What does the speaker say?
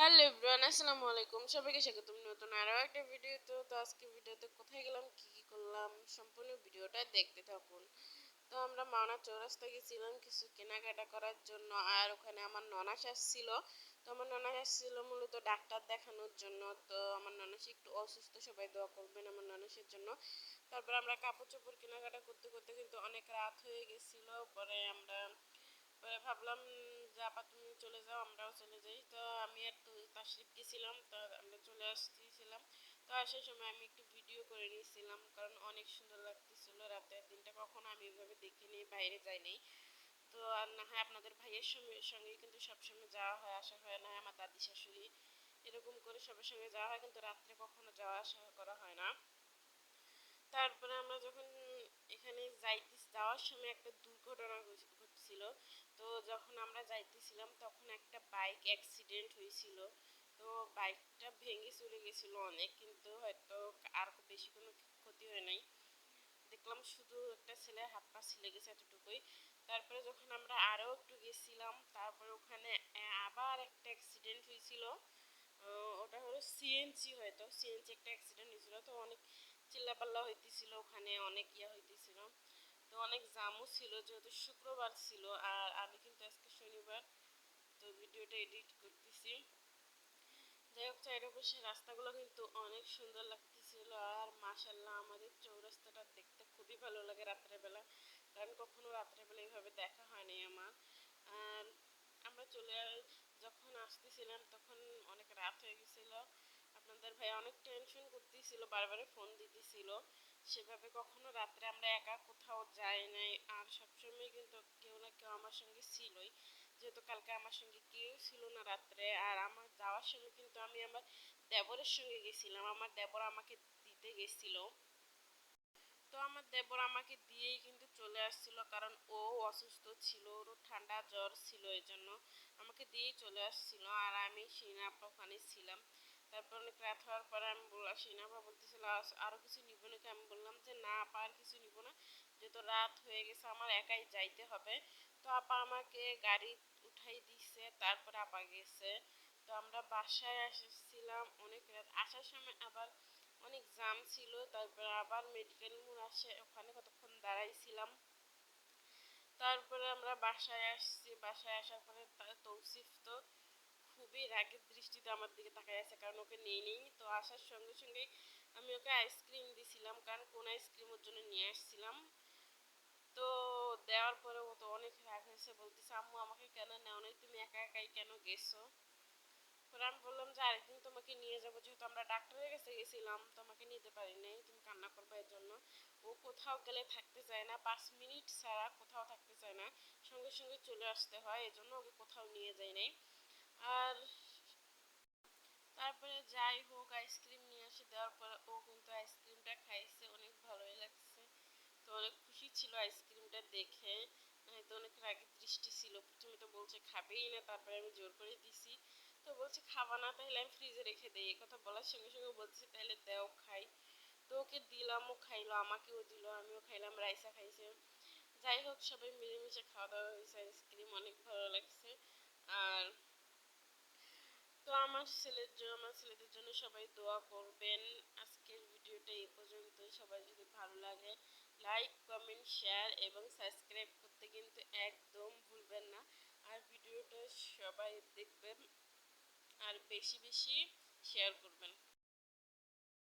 Hello everyone, আসসালামু আলাইকুম। সবাইকে স্বাগতম নতুন আরও একটা ভিডিওতে। তো আজকে ভিডিওতে কোথায় গেলাম, কি কি করলাম, সম্পূর্ণ ভিডিওটা দেখতে থাকুন। তো আমরা মাওনা চৌরাস্তা গেছিলাম কিছু কেনাকাটা করার জন্য, আর ওখানে আমার ননাস আসছিল। তো আমার ননাস আসছিল মূলত ডাক্তার দেখানোর জন্য। তো আমার ননাস একটু অসুস্থ, সবাই দোয়া করবেন আমার ননাসের জন্য। তারপর আমরা কাপড় চোপড় কেনাকাটা করতে করতে কিন্তু অনেক রাত হয়ে গেছিল। পরে আমরা, পরে ভাবলাম যে আপা তুমি চলে যাও, আমরাও চলে যাই। তো তো গেছিলাম, তো আমরা চলে আসতেছিলাম। তো আসার সময় আমি একটু ভিডিও করে নিয়েছিলাম, কারণ অনেক সুন্দর লাগতেছিল রাতের দিনটা কখনো আমি এভাবে দেখিনি, বাইরে যাইনি তো আর না হয় আপনাদের ভাইয়ের সঙ্গে কিন্তু সবসময় যাওয়া হয়, আসা হয় না আমার দাদি শাশুড়ি এরকম করে সবার সঙ্গে যাওয়া হয়, কিন্তু রাত্রে কখনো যাওয়া আসা করা হয় না। তারপরে আমরা যখন এখানে যাইতে, যাওয়ার সময় একটা দুর্ঘটনা ঘটছিল। তো যখন আমরা যাইতেছিলাম, তখন একটা বাইক অ্যাক্সিডেন্ট হয়েছিল। তো বাইকটা ভেঙে চলে গেছিল অনেক, কিন্তু হয়তো আর বেশি কোনো ক্ষতি হয় নাই। দেখলাম শুধু একটা ছেলে, হাত পা ছিলে গেছে এতটুকুই। তারপরে যখন আমরা আরও একটু গেছিলাম, তারপরে ওখানে আবার একটা অ্যাক্সিডেন্ট হয়েছিল। ওটা হলো সিএনজি হয়তো সিএনজি একটা অ্যাক্সিডেন্ট হয়েছিল। তো অনেক চিল্লাপাল্লা হইতেছিল ওখানে, অনেক ইয়া হইতেছিল। তো অনেক জামও ছিল, যেহেতু শুক্রবার ছিল, আর আমি কিন্তু আজকে শনিবার, তো ভিডিওটা এডিট করতেছি। চাইরা বসে রাস্তাগুলো কিন্তু অনেক সুন্দর লাগতেছিল। আর মাসাল্লাহ আমাদের চৌরাস্তাটা দেখতে খুবই ভালো লাগে রাত্রেবেলা। কারণ কখনো রাত্রেবেলা এইভাবে দেখা হয়নি আমার। আর আমরা চলে যখন আসতেছিলাম তখন অনেক রাত হয়ে গেছিল। আপনাদের ভাই অনেক টেনশন করতেছিল বারবার ফোন দিতেছিল। সেভাবে কখনো রাত্রে আমরা একা কোথাও যাই নাই। আর সবসময় কিন্তু কেউ না কেউ আমার সঙ্গে ছিলই। যেহেতু কালকে আমার সঙ্গে কেউ ছিল না রাত্রে, আর আমার যাওয়ার সময় কিন্তু আমি আমার দেবরের সঙ্গে গেছিলাম। আমার দেবর আমাকে দিতে গেছিল। তো আমার দেবর আমাকে দিয়েই কিন্তু চলে আসছিল, কারণ ও অসুস্থ ছিল, ওরও ঠান্ডা জ্বর ছিল এই জন্য আমাকে দিয়েই চলে আসছিল, আর আমি সিনা ওখানে ছিলাম। তারপর অনেক রাত হওয়ার পরে আমি বললাম সিনাপা বলতেছিল আরও কিছু নিব নাকি? আমি বললাম যে, না, আপা আর কিছু নিব না। যেহেতু রাত হয়ে গেছে, আমার একাই যাইতে হবে। তো আপা আমাকে গাড়ি উঠাই দিছে, তারপরে আপা গেছে। তো আমরা বাসায় এসেছিলাম অনেক রাত। আসার সময় আবার অনেক জাম ছিল, তারপরে আবার মেডিকেল মোড় আসে, ওখানে কতক্ষণ দাঁড়াইছিলাম। তারপরে আমরা বাসায় আসছি, বাসায় আসার পরে তৌসিফ তো খুবই রাগের দৃষ্টিতে আমার দিকে তাকাই আছে, কারণ ওকে নিয়ে নেই। তো আসার সঙ্গে সঙ্গে আমি ওকে আইসক্রিম দিছিলাম, কারণ কোন আইসক্রিম ওর জন্য নিয়ে আসছিলাম। তো দেওয়ার পরে ও তো অনেক রাগ হয়েছে, বলতেছে, আম্মু, আমাকে কেন নেও নাই? তুমি একা একাই কেন গেছো? পরে আমি বললাম, যে আরেকদিন তোমাকে নিয়ে যাব। যেহেতু আমরা ডাক্তারের কাছে গেছিলাম, তোমাকে নিতে পারি নাই। তুমি কান্না করবে এর জন্য। ও কোথাও গেলে থাকতে চায় না, পাঁচ মিনিট ছাড়া কোথাও থাকতে চায় না। সঙ্গে সঙ্গে চলে আসতে হয় এজন্য ওকে কোথাও নিয়ে যাই নাই। আর তারপরে যাই হোক, আইসক্রিম নিয়ে আসে দেওয়ার পরে ও কিন্তু আইসক্রিমটা খাইছে অনেক ভালোই লাগছে তো অনেক খুশি ছিল আইসক্রিমটা দেখে তো অনেক রাগের দৃষ্টি ছিল, প্রথমে তো বলছে খাবেই না, তারপরে আমি জোর করে দিছি। তো বলছে, খাবা না, তাহলে আমি ফ্রিজে রেখে দিই। কথা বলার সঙ্গে সঙ্গে বলছে, তাহলে দেও, খাই। তো ওকে দিলাম, ও খাইলো, আমাকেও দিল, আমিও খাইলাম, রাইসা খাইছে। যাই হোক, সবাই মিলেমিশে খাওয়া দাওয়া হয়েছে, আইসক্রিম অনেক ভালো লাগছে। আর তো আমার ছেলের জন্য আমার ছেলেদের জন্য সবাই দোয়া করবেন। আজকের ভিডিওটা এই পর্যন্ত সবাই যদি ভালো লাগে লাইক কমেন্ট শেয়ার এবং সাবস্ক্রাইব করতে কিন্তু একদম ভুলবেন না। আর ভিডিওটা সবাই দেখবেন, আর বেশি বেশি শেয়ার করবেন।